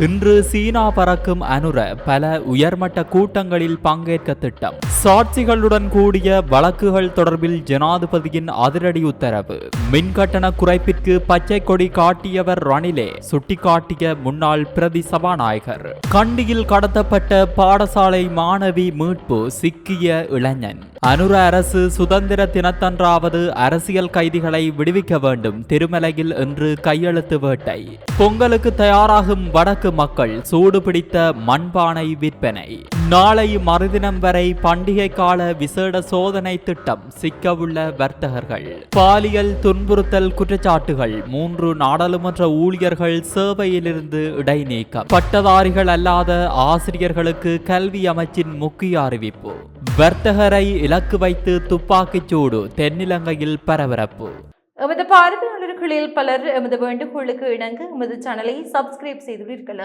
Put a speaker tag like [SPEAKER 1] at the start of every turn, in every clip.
[SPEAKER 1] இன்று சீனா பறக்கும் அனுர பல உயர்மட்ட கூட்டங்களில் பங்கேற்க திட்டம். சாட்சிகளுடன் கூடிய வழக்குகள் தொடர்பில் ஜனாதிபதியின் அதிரடி உத்தரவு. மின் கட்டண குறைப்பிற்கு பச்சை கொடி காட்டியவர் ரணிலே சுட்டிக்காட்டிய முன்னாள் பிரதி சபாநாயகர். கண்டியில் கடத்தப்பட்ட பாடசாலை மாணவி மீட்பு சிக்கிய இளைஞன். அனுர அரசு சுதந்திர தினத்தன்றாவது அரசியல் கைதிகளை விடுவிக்க வேண்டும். திருமலையில் இன்று கையெழுத்து வேட்டை. பொங்கலுக்கு தயாராகும் வடக்கு மக்கள் சூடு பிடித்த மண்பானை விற்பனை. நாளை மறுதினம் வரை பண்டிகை கால விசேட சோதனை திட்டம் சிக்கவுள்ள வர்த்தகர்கள். பாலியல் துன்புறுத்தல் குற்றச்சாட்டுகள் மூன்று நாடாளுமன்ற ஊழியர்கள் சேவையிலிருந்து இடைநீக்கம். பட்டதாரிகள் அல்லாத ஆசிரியர்களுக்கு கல்வி அமைச்சின் முக்கிய அறிவிப்பு. வர்த்தகரை இலக்கு வைத்து துப்பாக்கிச் சூடு தென்னிலங்கையில் பரபரப்பு.
[SPEAKER 2] எமது நண்பர்களில் பலர் எமது வேண்டுகோளுக்கு இணங்க எமது சேனலை சப்ஸ்கிரைப் செய்துள்ளீர்கள்?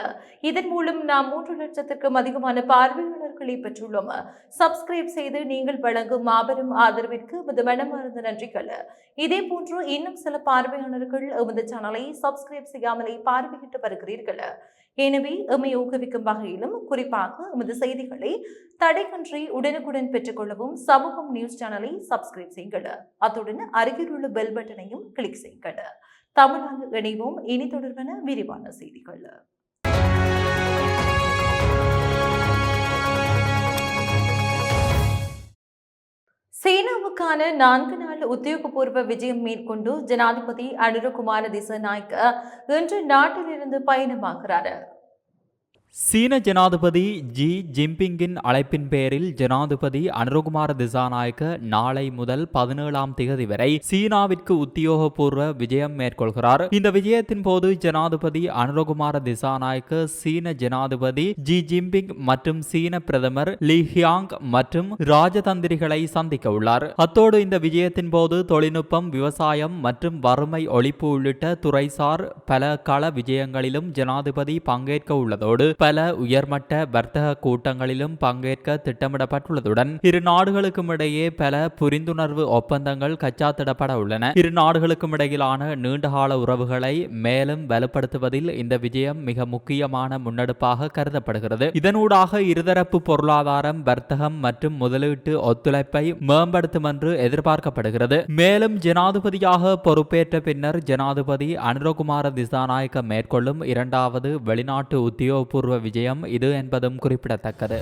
[SPEAKER 2] இதன் மூலம் நாம் மூன்று லட்சத்திற்கும் அதிகமான பார்வையாளர்களை பெற்றுள்ளோம். சப்ஸ்கிரைப் செய்து நீங்கள் வழங்கும் மாபெரும் ஆதரவிற்கு எமது மனமார்ந்த நன்றிகள். இதே போன்று இன்னும் சில பார்வையாளர்கள் எமது சேனலை சப்ஸ்கிரைப் செய்யாமலே பார்வையிட்டு வருகிறீர்கள். எனவே எம்மை ஊக்குவிக்கும் வகையிலும் குறிப்பாக எமது செய்திகளை தடைக்கன்றி உடனுக்குடன் பெற்றுக்கொள்ளவும் சமூகம் நியூஸ் சேனலை சப்ஸ்கிரைப் செய்யுங்கள். அத்துடன் அருகில் உள்ள பெல் பட்டனையும் கிளிக் செய்யுங்கள். தமிழ்நாடு இணைவோம். இனி தொடர்பான விரிவான செய்திகள். சீனாவுக்கான நான்கு நாள் உத்தியோகபூர்வ விஜயம் மேற்கொண்டு ஜனாதிபதி அனுரகுமார திசநாயக்க இன்று நாட்டிலிருந்து பயணமாகிறார்.
[SPEAKER 1] சீன ஜனாதிபதி ஜி ஜின்பிங்கின் அழைப்பின் பேரில் ஜனாதிபதி அனுருகுமார திசாநாயக்க நாளை முதல் பதினேழாம் திகதி வரை சீனாவிற்கு உத்தியோகபூர்வ விஜயம் மேற்கொள்கிறார். இந்த விஜயத்தின் போது ஜனாதிபதி அனுருகுமார திசாநாயக்க சீன ஜனாதிபதி ஜி ஜின்பிங் மற்றும் சீன பிரதமர் லி ஹியாங் மற்றும் ராஜதந்திரிகளை சந்திக்க உள்ளார். அத்தோடு இந்த விஜயத்தின் போது தொழில்நுட்பம் விவசாயம் மற்றும் வறுமை ஒழிப்பு உள்ளிட்ட துறைசார் பல கள விஜயங்களிலும் ஜனாதிபதி பங்கேற்க உள்ளதோடு பல உயர்மட்ட வர்த்தக கூட்டங்களிலும் பங்கேற்க திட்டமிடப்பட்டுள்ளதுடன் இரு நாடுகளுக்கும் இடையே பல புரிந்துணர்வு ஒப்பந்தங்கள் கச்சாத்திடப்பட உள்ளன. இரு நாடுகளுக்கும் இடையிலான நீண்டகால உறவுகளை மேலும் வலுப்படுத்துவதில் இந்த விஜயம் மிக முக்கியமான முன்னெடுப்பாக கருதப்படுகிறது. இதனூடாக இருதரப்பு பொருளாதாரம் வர்த்தகம் மற்றும் முதலீட்டு ஒத்துழைப்பை மேம்படுத்தும் என்று எதிர்பார்க்கப்படுகிறது. மேலும் ஜனாதிபதியாக பொறுப்பேற்ற பின்னர் ஜனாதிபதி அனுரகுமார திசாநாயக்க மேற்கொள்ளும் இரண்டாவது வெளிநாட்டு உத்தியோகபூர்வ விஜயம் இது என்பதும் குறிப்பிடத்தக்கது.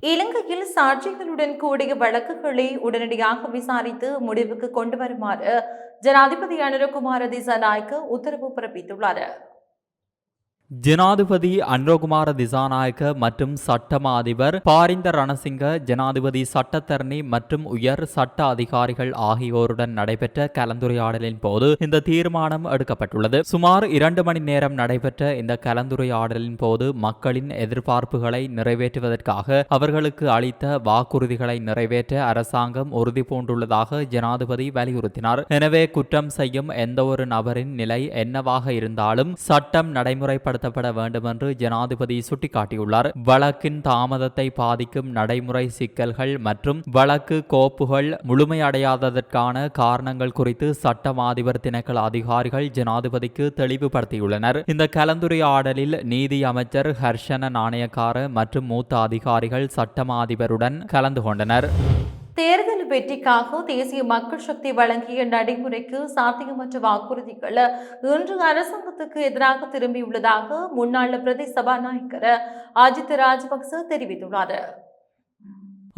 [SPEAKER 2] இலங்கையில் சாட்சிகளுடன் கூடிய வழக்குகளை உடனடியாக விசாரித்து முடிவுக்கு கொண்டு வருமாறு ஜனாதிபதி அனுரகுமார திசாநாயக்க உத்தரவு பிறப்பித்துள்ளார்.
[SPEAKER 1] ஜனாதிபதி அன்ரோகுமார திசாநாயக்க மற்றும் சட்டமா அதிபர் பாரிந்த ரணசிங்க ஜனாதிபதி சட்டத்தரணி மற்றும் உயர் சட்ட அதிகாரிகள் ஆகியோருடன் நடைபெற்ற கலந்துரையாடலின் போது இந்த தீர்மானம் எடுக்கப்பட்டுள்ளது. சுமார் இரண்டு மணி நேரம் நடைபெற்ற இந்த கலந்துரையாடலின் போது மக்களின் எதிர்பார்ப்புகளை நிறைவேற்றுவதற்காக அவர்களுக்கு அளித்த வாக்குறுதிகளை நிறைவேற்ற அரசாங்கம் உறுதி பூண்டுள்ளதாக ஜனாதிபதி வலியுறுத்தினார். எனவே குற்றம் செய்யும் எந்தவொரு நபரின் நிலை என்னவாக இருந்தாலும் சட்டம் நடைமுறைப்பட செயல்படுத்தப்பட வேண்டும் என்று ஜனாதிபதி சுட்டிக்காட்டியுள்ளார். வழக்கின் தாமதத்தை பாதிக்கும் நடைமுறை சிக்கல்கள் மற்றும் வழக்கு கோப்புகள் முழுமையடையாததற்கான காரணங்கள் குறித்து சட்டம் அதிபர் திணைக்கள அதிகாரிகள் ஜனாதிபதிக்கு தெளிவுபடுத்தியுள்ளனர். இந்த கலந்துரையாடலில் நீதி அமைச்சர் ஹர்ஷன நாணயக்கார மற்றும் மூத்த அதிகாரிகள் சட்டமா அதிபருடன் கலந்து கொண்டனர்.
[SPEAKER 2] தேர்தல் வெற்றிக்காக தேசிய மக்கள் சக்தி வழங்கிய நடைமுறைக்கு சாத்தியமற்ற வாக்குறுதிகள் இன்று அரசாங்கத்துக்கு எதிராக திரும்பியுள்ளதாக முன்னாள் பிரதி சபாநாயகர் அஜித் ராஜபக்ச தெரிவித்துள்ளார்.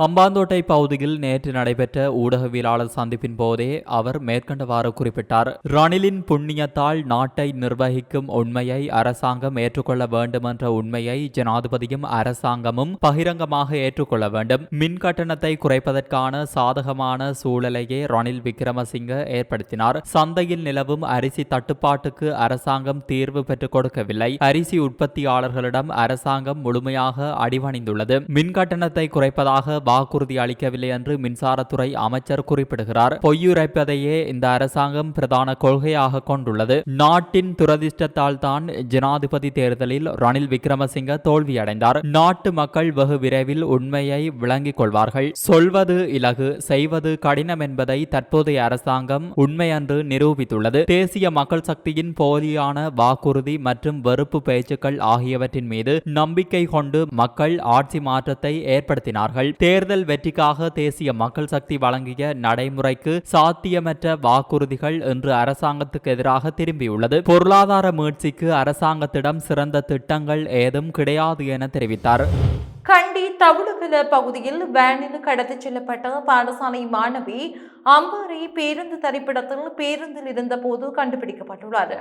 [SPEAKER 1] அம்பாந்தோட்டை பகுதியில் நேற்று நடைபெற்ற ஊடகவியலாளர் சந்திப்பின் போதே அவர் மேற்கண்டவாறு குறிப்பிட்டார். ரணிலின் புண்ணியத்தால் நாட்டை நிர்வகிக்கும் உண்மையை அரசாங்கம் ஏற்றுக்கொள்ள வேண்டும் என்ற உண்மையை ஜனாதிபதியும் அரசாங்கமும் பகிரங்கமாக ஏற்றுக்கொள்ள வேண்டும். மின் கட்டணத்தை குறைப்பதற்கான சாதகமான சூழலையே ரணில் விக்ரமசிங்க ஏற்படுத்தினார். சந்தையில் நிலவும் அரிசி தட்டுப்பாட்டுக்கு அரசாங்கம் தீர்வு பெற்றுக் கொடுக்கவில்லை. அரிசி உற்பத்தியாளர்களிடம் அரசாங்கம் முழுமையாக அடிவணிந்துள்ளது மின் கட்டணத்தை குறைப்பதாக வாக்குறுதி அளிக்கவில்லை என்று மின்சாரத்துறை அமைச்சர் குறிப்பிடுகிறார். பொய்யுரைப்பதையே இந்த அரசாங்கம் பிரதான கொள்கையாக கொண்டுள்ளது. நாட்டின் துரதிர்ஷ்டத்தால் தான் ஜனாதிபதி தேர்தலில் ரணில் விக்ரமசிங்க தோல்வியடைந்தார். நாட்டு மக்கள் வெகு விரைவில் உண்மையை விளங்கிக் கொள்வார்கள். சொல்வது இலகு செய்வது கடினம் என்பதை தற்போதைய அரசாங்கம் உண்மையன்று நிரூபித்துள்ளது. தேசிய மக்கள் சக்தியின் போலியான வாக்குறுதி மற்றும் வெறுப்பு பேச்சுக்கள் ஆகியவற்றின் மீது நம்பிக்கை கொண்டு மக்கள் ஆட்சி மாற்றத்தை ஏற்படுத்தினார்கள். தேர்தல் தேர்தல் வெற்றிக்காக தேசிய மக்கள் சக்தி வழங்கிய நடைமுறைக்கு சாத்தியமற்ற வாக்குறுதிகள் இன்று அரசாங்கத்துக்கு எதிராக திரும்பியுள்ளது. பொருளாதார மீட்சிக்கு அரசாங்கத்திடம் சிறந்த திட்டங்கள் ஏதும் கிடையாது என தெரிவித்தார்.
[SPEAKER 2] கண்டி தவுடுகல பகுதியில் வேனில் கடத்திச் செல்லப்பட்ட பாடசாலை மாணவி அம்பாறை பேருந்து தரிப்பிடத்தில் பேருந்தில் இருந்தபோது கண்டுபிடிக்கப்பட்டுள்ளார்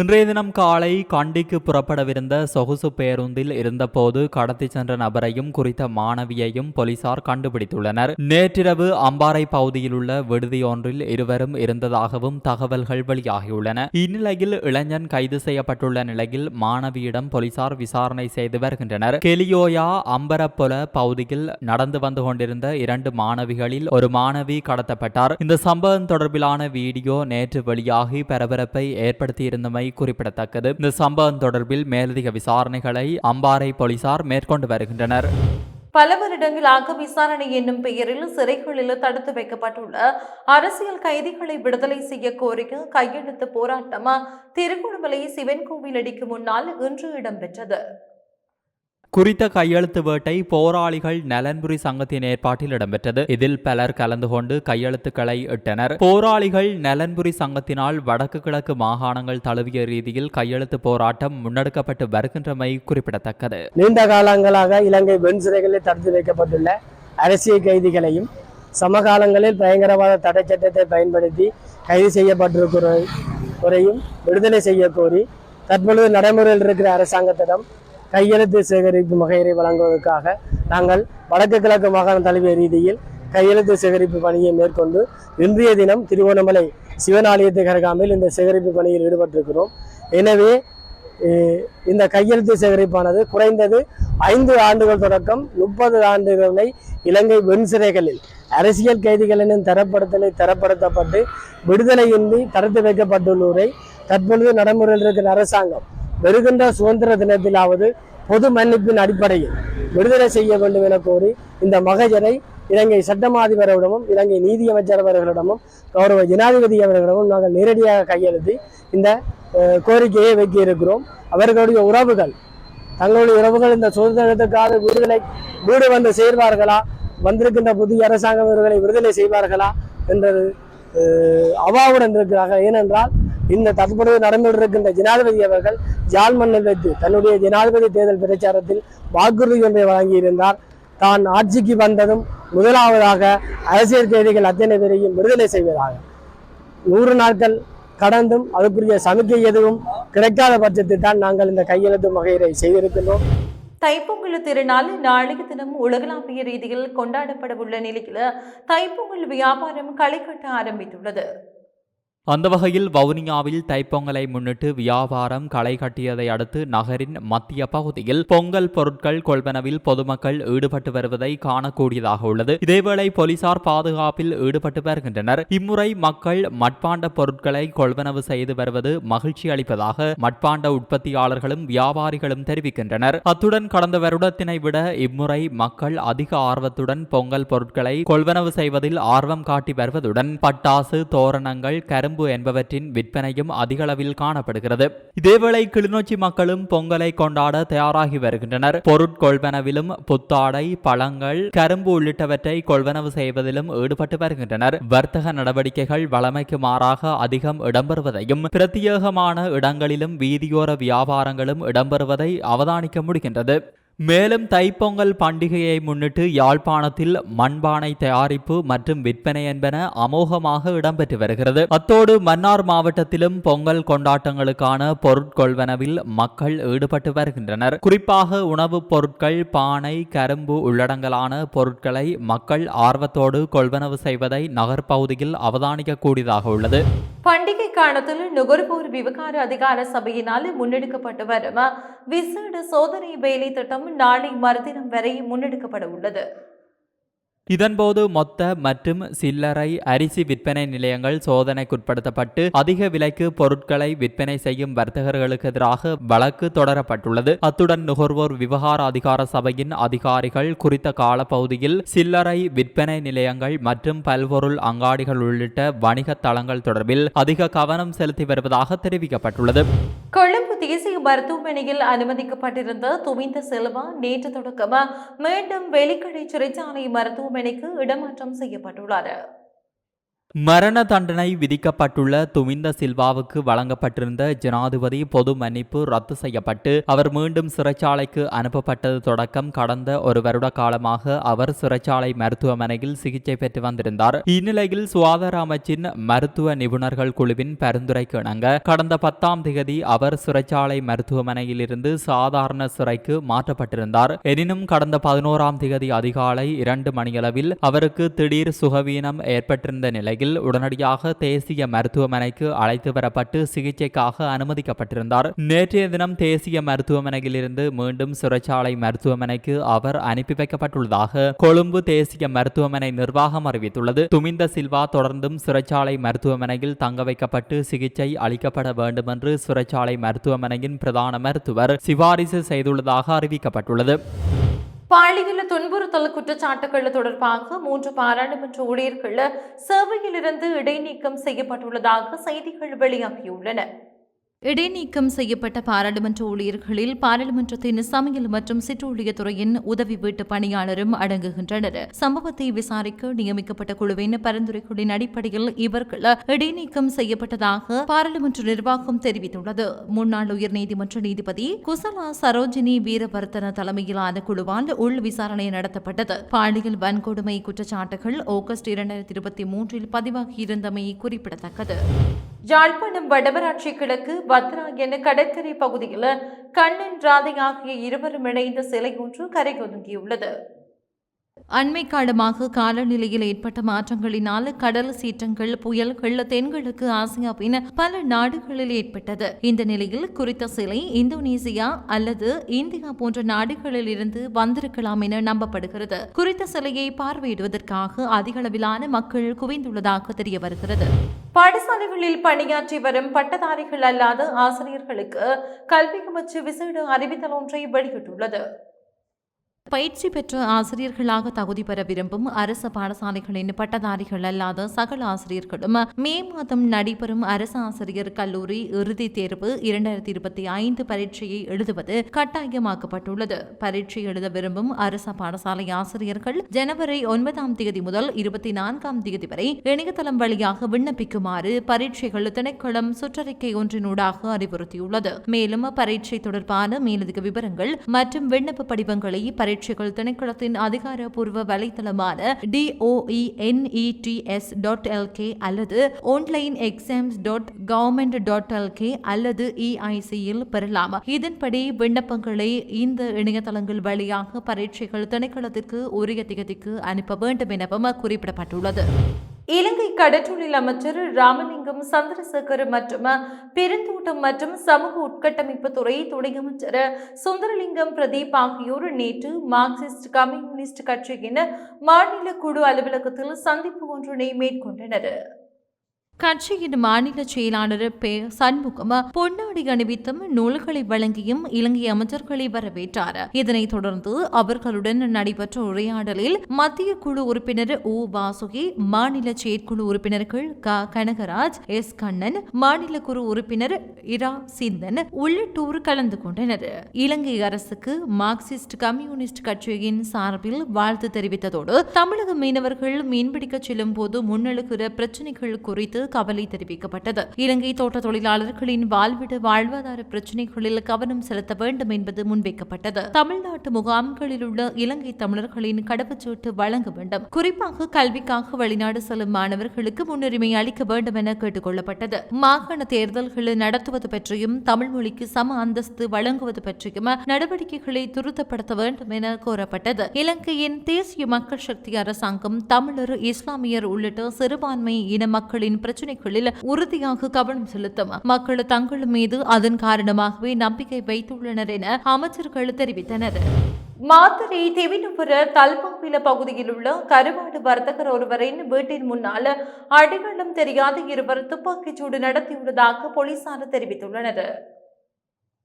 [SPEAKER 1] இன்றைய தினம் காலை கண்டிக்கு புறப்படவிருந்த சொகுசு பேருந்தில் இருந்தபோது கடத்தி சென்ற நபரையும் குறித்த மாணவியையும் போலீசார் கண்டுபிடித்துள்ளனர். நேற்றிரவு அம்பாறை பகுதியில் உள்ள விடுதி ஒன்றில் இருவரும் இருந்ததாகவும் தகவல்கள் வெளியாகியுள்ளன. இந்நிலையில் இளைஞன் கைது செய்யப்பட்டுள்ள நிலையில் மாணவியிடம் போலீசார் விசாரணை செய்து வருகின்றனர். கெலியோயா அம்பரப்பொல பகுதியில் நடந்து வந்து கொண்டிருந்த இரண்டு மாணவிகளில் ஒரு மாணவி கடத்தப்பட்டார். இந்த சம்பவம் தொடர்பிலான வீடியோ நேற்று வெளியாகி பரபரப்பை ஏற்படுத்தியிருந்தமை குறிப்பிடத்தக்கது. இந்த சம்பவம் தொடர்பில் மேலதிக விசாரணைகளை அம்பாறை போலீசார் மேற்கொண்டு வருகின்றனர்.
[SPEAKER 2] பல வருடங்களாக விசாரணை என்னும் பெயரில் சிறைகளில் தடுத்து வைக்கப்பட்டுள்ள அரசியல் கைதிகளை விடுதலை செய்ய கோரிய கையெழுத்து போராட்டம் திருகோணமலை சிவன் கோவில் அடிக்கு முன்னால் இன்று இடம்பெற்றது.
[SPEAKER 1] குறித்த கையெழுத்து வேட்டை போராளிகள் நலன்புரி சங்கத்தின் ஏற்பாட்டில் இடம்பெற்றது. இதில் பலர் கலந்து கொண்டு கையெழுத்துக்களை இட்டனர். போராளிகள் நலன்புரி சங்கத்தினால் வடக்கு கிழக்கு மாகாணங்கள் தழுவிய ரீதியில் கையெழுத்து போராட்டம் முன்னெடுக்கப்பட்டு வருகின்றமை குறிப்பிடத்தக்கது.
[SPEAKER 3] நீண்ட காலங்களாக இலங்கை வெண் சிறைகளில் தடுத்து வைக்கப்பட்டுள்ள அரசியல் கைதிகளையும் சமகாலங்களில் பயங்கரவாத தடை சட்டத்தை பயன்படுத்தி கைது செய்யப்பட்டிருக்கிறவரையும் விடுதலை செய்ய கோரி தற்பொழுது நடைமுறையில் இருக்கிற அரசாங்கத்திடம் கையெழுத்து சேகரிப்பு வகையை வழங்குவதற்காக நாங்கள் வடக்கு கிழக்கு மாகாண தழுவிய ரீதியில் கையெழுத்து சேகரிப்பு பணியை மேற்கொண்டு இன்றைய தினம் திருவண்ணாமலை சிவனாலயத்தை கரகாமல் இந்த சேகரிப்பு பணியில் ஈடுபட்டிருக்கிறோம். எனவே இந்த கையெழுத்து சேகரிப்பானது குறைந்தது ஐந்து ஆண்டுகள் தொடக்கம் முப்பது ஆண்டுகளை இலங்கை வெண் சிறைகளில் அரசியல் கைதிகளின் தரப்படுத்தலை தரப்படுத்தப்பட்டு விடுதலையின்றி தடுத்து வைக்கப்பட்டுள்ளோரை தற்பொழுது நடைமுறையில் இருக்கிற அரசாங்கம் வருகின்ற சுதந்திர தினத்திலாவது பொது மன்னிப்பின் அடிப்படையில் விடுதலை செய்ய வேண்டும் என கோரி இந்த மகஜரை இலங்கை சட்டமாதிபரிடமும் இலங்கை நீதியமைச்சர் அவர்களிடமும் கௌரவ ஜனாதிபதி அவர்களிடமும் நாங்கள் நேரடியாக கையெழுத்தி இந்த கோரிக்கையை வைக்க இருக்கிறோம் அவர்களுடைய உறவுகள் தங்களுடைய உறவுகள் இந்த சுதந்திரத்துக்காக விடுதலை வீடு வந்து சேர்வார்களா? வந்திருக்கின்ற புதிய அரசாங்கம் இவர்களை விடுதலை செய்வார்களா? என்றது அவாவுடன் இருக்கிறார்கள். ஏனென்றால் இந்த தற்பொழுது நடந்துகிட்டிருக்கின்ற ஜனாதிபதி அவர்கள் ஜாழ் மண்ணில் வைத்து தன்னுடைய ஜனாதிபதி தேர்தல் பிரச்சாரத்தில் வாக்குறுதி ஒன்றை வழங்கியிருந்தார். தான் ஆட்சிக்கு வந்ததும் முதலாவதாக அரசியல் கைதிகள் அத்தனை பேரையும் விடுதலை செய்வதாக. நூறு நாட்கள் கடந்தும் அதுக்குரிய சமிக்கை எதுவும் கிடைக்காத பட்சத்தில் தான் நாங்கள் இந்த கையெழுத்து வகையை செய்திருக்கின்றோம்.
[SPEAKER 2] தைப்பொங்கல் திருநாள் நாளைய தினம் உலகளாவிய ரீதியில் கொண்டாடப்பட உள்ள நிலையில் தைப்பொங்கல் வியாபாரம் களை கட்ட ஆரம்பித்துள்ளது.
[SPEAKER 1] அந்த வகையில் வவுனியாவில் தைப்பொங்கலை முன்னிட்டு வியாபாரம் களை கட்டியதை அடுத்து நகரின் மத்திய பகுதியில் பொங்கல் பொருட்கள் கொள்வனவில் பொதுமக்கள் ஈடுபட்டு வருவதை காணக்கூடியதாக உள்ளது. இதேவேளை போலீசார் பாதுகாப்பில் ஈடுபட்டு வருகின்றனர். இம்முறை மக்கள் மட்பாண்ட பொருட்களை கொள்வனவு செய்து வருவது மகிழ்ச்சி அளிப்பதாக மட்பாண்ட உற்பத்தியாளர்களும் வியாபாரிகளும் தெரிவிக்கின்றனர். அத்துடன் கடந்த வருடத்தினை விட இம்முறை மக்கள் அதிக ஆர்வத்துடன் பொங்கல் பொருட்களை கொள்வனவு செய்வதில் ஆர்வம் காட்டி வருவதுடன் பட்டாசு தோரணங்கள் கரும்பு என்பவற்றின் விற்பனையும் அதிகளவில் காணப்படுகிறது. இதேவேளை கிளிநொச்சி மக்களும் பொங்கலை கொண்டாட தயாராகி வருகின்றனர். பொருட்கொள்வனவிலும் புத்தாடை பழங்கள் கரும்பு உள்ளிட்டவற்றை கொள்வனவு செய்வதிலும் ஈடுபட்டு வருகின்றனர். வர்த்தக நடவடிக்கைகள் வழமைக்கு மாறாக அதிகம் இடம்பெறுவதையும் பிரத்யேகமான இடங்களிலும் வீதியோர வியாபாரங்களும் இடம்பெறுவதை அவதானிக்க முடிகின்றது. மேலும் தைப்பொங்கல் பண்டிகையை முன்னிட்டு யாழ்ப்பாணத்தில் மண்பானை தயாரிப்பு மற்றும் விற்பனை என்பன அமோகமாக இடம்பெற்று வருகிறது. அத்தோடு மன்னார் மாவட்டத்திலும் பொங்கல் கொண்டாட்டங்களுக்கான பொருட்கொள்வனவில் மக்கள் ஈடுபட்டு வருகின்றனர். குறிப்பாக உணவுப் பொருட்கள் பானை கரும்பு உள்ளடங்கலான பொருட்களை மக்கள் ஆர்வத்தோடு கொள்வனவு செய்வதை நகர்ப்பகுதியில் அவதானிக்கக்கூடியதாக உள்ளது.
[SPEAKER 2] பண்டிகை காலத்தில் நுகர்வோர் விவகார அதிகார சபையினால் முன்னெடுக்கப்பட்டு வரும் விசேட சோதனை வேலை திட்டம் நாளை மறுதினம் வரை முன்னெடுக்கப்பட உள்ளது.
[SPEAKER 1] இதன்போது மொத்த மற்றும் சில்லறை அரிசி விற்பனை நிலையங்கள் சோதனைக்குட்படுத்தப்பட்டு அதிக விலைக்கு பொருட்களை விற்பனை செய்யும் வர்த்தகர்களுக்கு எதிராக வழக்கு தொடரப்பட்டுள்ளது. அத்துடன் நுகர்வோர் விவகார அதிகார சபையின் அதிகாரிகள் குறித்த காலப்பகுதியில் சில்லறை விற்பனை நிலையங்கள் மற்றும் பல்பொருள் அங்காடிகள் உள்ளிட்ட வணிக தளங்கள் தொடர்பில் அதிக கவனம் செலுத்தி வருவதாக தெரிவிக்கப்பட்டுள்ளது.
[SPEAKER 2] கொழும்பு தேசிய மருத்துவமனையில் அனுமதிக்கப்பட்டிருந்த துமிந்த செல்வா நேற்று தொடக்கமாக மீண்டும் வெலிக்கடை சிறைச்சாலை மருத்துவமனைக்கு இடமாற்றம் செய்யப்பட்டுள்ளார்
[SPEAKER 1] மரண தண்டனை விதிக்கப்பட்டுள்ள துமிந்த சில்வாவுக்கு வழங்கப்பட்டிருந்த ஜனாதிபதி பொது மன்னிப்பு ரத்து செய்யப்பட்டு அவர் மீண்டும் சிறைச்சாலைக்கு அனுப்பப்பட்டது தொடக்கம் கடந்த ஒரு வருட காலமாக அவர் சிறைச்சாலை மருத்துவமனையில் சிகிச்சை பெற்று வந்திருந்தார். இந்நிலையில் சுகாதார அமைச்சின் மருத்துவ நிபுணர்கள் குழுவின் பரிந்துரைக்கு இணங்க கடந்த பத்தாம் திகதி அவர் சிறைச்சாலை மருத்துவமனையில் இருந்து சாதாரண சிறைக்கு மாற்றப்பட்டிருந்தார். எனினும் கடந்த பதினோராம் திகதி அதிகாலை இரண்டு மணியளவில் அவருக்கு திடீர் சுகவீனம் ஏற்பட்டிருந்த நிலையில் உடனடியாக தேசிய மருத்துவமனைக்கு அழைத்து வரப்பட்டு சிகிச்சைக்காக அனுமதிக்கப்பட்டிருந்தார். நேற்றைய தினம் தேசிய மருத்துவமனையிலிருந்து மீண்டும் சிறைச்சாலை மருத்துவமனைக்கு அவர் அனுப்பி வைக்கப்பட்டுள்ளதாக கொழும்பு தேசிய மருத்துவமனை நிர்வாகம் அறிவித்துள்ளது. துமிந்த சில்வா தொடர்ந்தும் சிறைச்சாலை மருத்துவமனையில் தங்க வைக்கப்பட்டு சிகிச்சை அளிக்கப்பட வேண்டும் என்று சிறைச்சாலை மருத்துவமனையின் பிரதான மருத்துவர் சிபாரிசு செய்துள்ளதாக அறிவிக்கப்பட்டுள்ளது.
[SPEAKER 2] பாலியல் துன்புறுத்தல் குற்றச்சாட்டுகள் தொடர்பாக மூன்று பாராளுமன்ற ஊழியர்கள் சேவையிலிருந்து இடைநீக்கம் செய்யப்பட்டுள்ளதாக செய்திகள் வெளியாகியுள்ளன. இடைநீக்கம் செய்யப்பட்ட பாராளுமன்ற ஊழியர்களில் பாராளுமன்றத்தின் சமையல் மற்றும் சிற்றூழியத்துறையின் உதவி வீட்டு பணியாளரும் அடங்குகின்றனர். சம்பவத்தை விசாரிக்க நியமிக்கப்பட்ட குழுவின் பரிந்துரைகளின் அடிப்படையில் இவர்கள் இடைநீக்கம் செய்யப்பட்டதாக பாராளுமன்ற நிர்வாகம் தெரிவித்துள்ளது. முன்னாள் உயர்நீதிமன்ற நீதிபதி குசலா சரோஜினி வீரவர்த்தன தலைமையிலான குழுவால் உள் விசாரணை நடத்தப்பட்டது. பாலியல் வன்கொடுமை குற்றச்சாட்டுகள் ஆகஸ்ட் இரண்டாயிரத்தி இருபத்தி மூன்றில் பதிவாகியிருந்தமை குறிப்பிடத்தக்கது. யாழ்ப்பாணம் வடமராட்சி கிழக்கு பத்ராயன் கடற்கரை பகுதியில் கண்ணன் ராதை ஆகிய இருவரும் இணைந்த சிலை ஒன்று கரையொதுங்கியுள்ளது அண்மை காலமாக காலநிலையில் ஏற்பட்ட மாற்றங்களினால் கடல் சீற்றங்கள் புயல்கள் தென்கிழக்கு ஆசியாவின் பல நாடுகளில் ஏற்பட்டது. இந்த நிலையில் குறித்த சிலை இந்தோனேசியா அல்லது இந்தியா போன்ற நாடுகளில் இருந்து வந்திருக்கலாம் என நம்பப்படுகிறது. குறித்த சிலையை பார்வையிடுவதற்காக அதிகளவிலான மக்கள் குவிந்துள்ளதாக தெரிய வருகிறது பாடசாலைகளில் பணியாற்றி வரும் பட்டதாரிகள் அல்லாத ஆசிரியர்களுக்கு கல்வி அமைச்சு விசேட அறிவித்தல் ஒன்றை வெளியிட்டுள்ளது. பயிற்சி பெற்ற ஆசிரியர்களாக தகுதி பெற விரும்பும் அரசு பாடசாலைகளின் பட்டதாரிகள் அல்லாத சகல ஆசிரியர்களும் மே மாதம் நடைபெறும் அரசு ஆசிரியர் கல்லூரி இறுதித் தேர்வு இரண்டாயிரத்தி இருபத்தி ஐந்து பரீட்சையை எழுதுவது கட்டாயமாக்கப்பட்டுள்ளது. பரீட்சை எழுத விரும்பும் அரசு பாடசாலை ஆசிரியர்கள் ஜனவரி ஒன்பதாம் தேதி முதல் இருபத்தி நான்காம் தேதி வரை இணையதளம் வழியாக விண்ணப்பிக்குமாறு பரீட்சைகள் திணைக்களம் சுற்றறிக்கை ஒன்றினூடாக அறிவுறுத்தியுள்ளது. மேலும் பரீட்சை தொடர்பான மேலதிக விவரங்கள் மற்றும் விண்ணப்ப படிவங்களை பரீட்சை பரீட்சைகள் திணைக்களத்தின் அதிகாரப்பூர்வ வலைத்தளமான டிஓஇஎன்இடிஎஸ் டாட் எல்கே அல்லது online exams dot government dot LK அல்லது இஐசியில் பெறலாம். இதன்படி விண்ணப்பங்களை இந்த இணையதளங்கள் வழியாக பரீட்சைகள் திணைக்களத்திற்கு உரிய திகதிக்கு அனுப்ப வேண்டும் எனவும் குறிப்பிடப்பட்டுள்ளது. இலங்கை கடற்றொழில் அமைச்சர் ராமலிங்கம் சந்திரசேகர் மற்றும் பெருந்தோட்டம் மற்றும் சமூக உட்கட்டமைப்பு துறை துணை அமைச்சர் சுந்தரலிங்கம் பிரதீப் ஆகியோர் நேற்று மார்க்சிஸ்ட் கம்யூனிஸ்ட் கட்சியின் மாநில குழு அலுவலகத்தில் சந்திப்பு ஒன்றினை மேற்கொண்டனர். கட்சியின் மாநில செயலாளர் பே சண்முகம் பொன்னாடி அணிவித்தும் நூல்களை வழங்கியும் இலங்கை அமைச்சர்களை வரவேற்றார். இதனைத் தொடர்ந்து அவர்களுடன் நடைபெற்ற உரையாடலில் மத்திய குழு உறுப்பினர் ஓ வாசுகி மாநில செயற்குழு உறுப்பினர்கள் க. கனகராஜ் எஸ். கண்ணன் மாநில குழு உறுப்பினர் இரா. சிந்தன் உள்ளிட்டோர் கலந்து கொண்டனர். இலங்கை அரசுக்கு மார்க்சிஸ்ட் கம்யூனிஸ்ட் கட்சியின் சார்பில் வாழ்த்து தெரிவித்ததோடு தமிழக மீனவர்கள் மீன்பிடிக்கச் செல்லும் போது முன்னெழுகிற பிரச்சினைகள் குறித்து கவலை தெரிவிக்கப்பட்டது. இலங்கை தோட்ட தொழிலாளர்களின் வாழ்விட வாழ்வாதார பிரச்சினைகளில் கவனம் செலுத்த வேண்டும் என்பது முன்வைக்கப்பட்டது. தமிழ்நாட்டு முகாம்களில் உள்ள இலங்கை தமிழர்களின் கடவுச்சீட்டு வழங்க வேண்டும். குறிப்பாக கல்விக்காக வெளிநாடு செல்லும் மாணவர்களுக்கு முன்னுரிமை அளிக்க வேண்டும் என கேட்டுக் கொள்ளப்பட்டது மாகாண தேர்தல்களை நடத்துவது பற்றியும் தமிழ் மொழிக்கு சம அந்தஸ்து வழங்குவது பற்றியும் நடவடிக்கைகளை துரிதப்படுத்த வேண்டும் என கோரப்பட்டது இலங்கையின் தேசிய மக்கள் சக்தி அரசாங்கம் தமிழர் இஸ்லாமியர் உள்ளிட்ட சிறுபான்மை இன மக்களின் பிரச்சனைகளில் உறுதியாக கவனம் செலுத்தும் மக்கள் தங்கள் மீது அதன் காரணமாகவே நம்பிக்கை வைத்துள்ளனர் என அமைச்சர்கள் தெரிவித்தனர். மாத்தறை தெவினுபுர தல்பம்பில பகுதியில் உள்ள கருவாடு வர்த்தகர் ஒருவரின் வீட்டின் முன்னால் அடையாளம் தெரியாத இருவர் துப்பாக்கிச்சூடு நடத்தியுள்ளதாக போலீசார் தெரிவித்துள்ளனர்.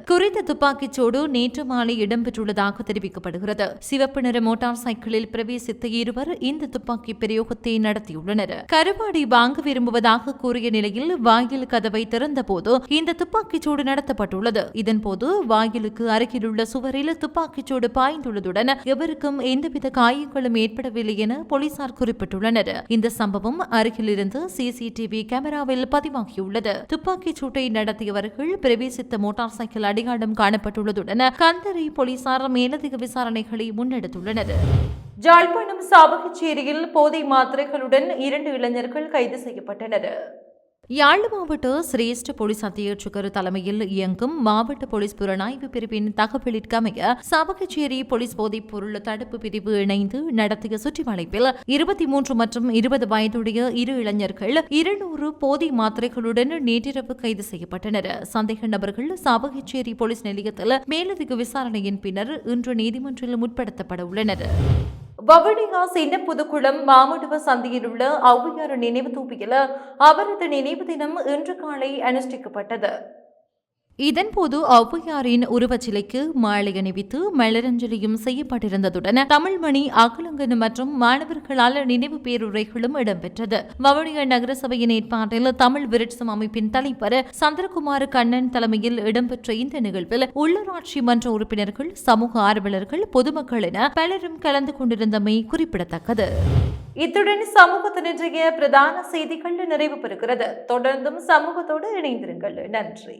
[SPEAKER 2] குறித்த துப்பாக்கிச்சூடு நேற்று மாலை இடம்பெற்றுள்ளதாக தெரிவிக்கப்படுகிறது. சிவப்பு நிற மோட்டார் சைக்கிளில் பிரவேசித்த இருவர் இந்த துப்பாக்கி பிரயோகத்தை நடத்தியுள்ளனர். கருவாடி வாங்க விரும்புவதாக கூறிய நிலையில் வாயில் கதவை திறந்தபோது இந்த துப்பாக்கிச்சூடு நடத்தப்பட்டுள்ளது. இதன்போது வாயிலுக்கு அருகிலுள்ள சுவரில் துப்பாக்கிச்சூடு பாய்ந்துள்ளதுடன் எவருக்கும் எந்தவித காயங்களும் ஏற்படவில்லை என போலீசார் குறிப்பிட்டுள்ளனர். இந்த சம்பவம் அருகிலிருந்து சிசிடிவி கேமராவில் பதிவாகியுள்ளது. துப்பாக்கிச் சூட்டை நடத்தியவர்கள் பிரவேசித்த மோட்டார் சைக்கிள் அடையாளம் காணப்பட்டுள்ளதுடன் கந்தரை போலீசார் மேலதிக விசாரணைகளை முன்னெடுத்துள்ளனர். ஜாழ்ப்பாணம் சாவகச்சேரியில் போதை மாத்திரைகளுடன் இரண்டு இளைஞர்கள் கைது செய்யப்பட்டனர். யாழ் மாவட்ட சிரேஷ்ட போலீஸ் அத்தியட்சகர் தலைமையில் இயங்கும் மாவட்ட போலீஸ் புலனாய்வு பிரிவின் தகவலிற்கமைய சாவகச்சேரி போலீஸ் போதைப் பொருள் தடுப்பு பிரிவு இணைந்து நடத்திய சுற்றிவளைப்பில் இருபத்தி மூன்று மற்றும் இருபது வயதுடைய இரு இளைஞர்கள் இருநூறு போதை மாத்திரைகளுடன் நேற்றிரவு கைது செய்யப்பட்டனர். சந்தேக நபர்கள் சாவகச்சேரி போலீஸ் நிலையத்தில் மேலதிக விசாரணையின் பின்னர் இன்று நீதிமன்றில் முற்படுத்தப்பட உள்ளனர். வவுனியா சின்ன புதுக்குளம் மாமடுவ சந்தியில் உள்ள ஔவையார் நினைவு தூபியில் அவரது நினைவு தினம் இன்று காலை அனுஷ்டிக்கப்பட்டது. இதன்போது ஔவையாரின் உருவச்சிலைக்கு மாலை அணிவித்து மலரஞ்சலியும் செய்யப்பட்டிருந்ததுடன் தமிழ்மணி அகலங்கன் மற்றும் மாணவர்களால் நினைவு பேருரைகளும் இடம்பெற்றது. வவுனியா நகரசபையின் ஏற்பாட்டில் தமிழ் விருட்சம் அமைப்பின் தலைவர் சந்திரகுமார் கண்ணன் தலைமையில் இடம்பெற்ற இந்த நிகழ்வில் உள்ளூராட்சி மன்ற உறுப்பினர்கள் சமூக ஆர்வலர்கள் பொதுமக்கள் என பலரும் கலந்து கொண்டிருந்தமை குறிப்பிடத்தக்கது. இத்துடன் சமூகத்தினுடைய பிரதான செய்திகள் நிறைவு பெறுகிறது. தொடர்ந்தும் சமூகத்தோடு இணைந்திருங்கள். நன்றி.